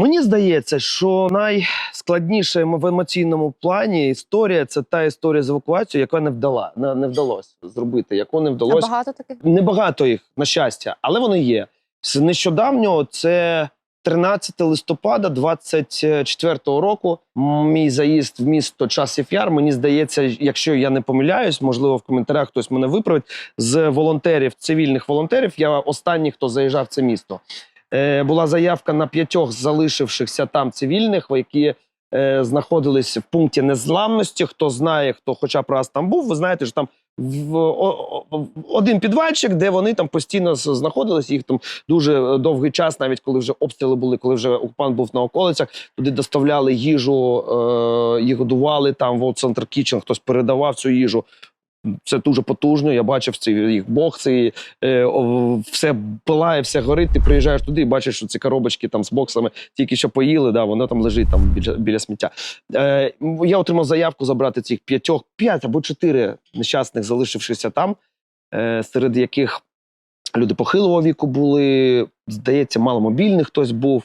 Мені здається, що найскладніше в емоційному плані історія це та історія з евакуацією, яка не вдала, не, вдалося зробити, яку не А вдалося. багато таких? Небагато їх, на щастя, але вони є. З нещодавнього це 13 листопада 24-го року. Мій заїзд в місто Часів Яр. Мені здається, якщо я не помиляюсь, можливо, в коментарях хтось мене виправить. З волонтерів, цивільних волонтерів, я останній, хто заїжджав в це місто. Е, була заявка на п'ятьох залишившихся там цивільних, які е, знаходились в пункті незламності. Хто знає, хто хоча б раз там був, ви знаєте, що там в один підвальчик, де вони там постійно знаходились. Їх там дуже е, довгий час, навіть коли вже обстріли були, коли вже окупант був на околицях, туди доставляли їжу, е, їх годували там. В центр Кічен хтось передавав цю їжу. Це дуже потужно. Я бачив цей їх бокси, е, все пилає, все горить. Ти приїжджаєш туди і бачиш, що ці коробочки там з боксами тільки що поїли. Да, воно там лежить там біля, біля сміття. Е, я отримав заявку забрати цих п'ятьох, п'ять або чотири нещасних, залишившихся там, е, серед яких люди похилого віку були. Здається, маломобільний хтось був.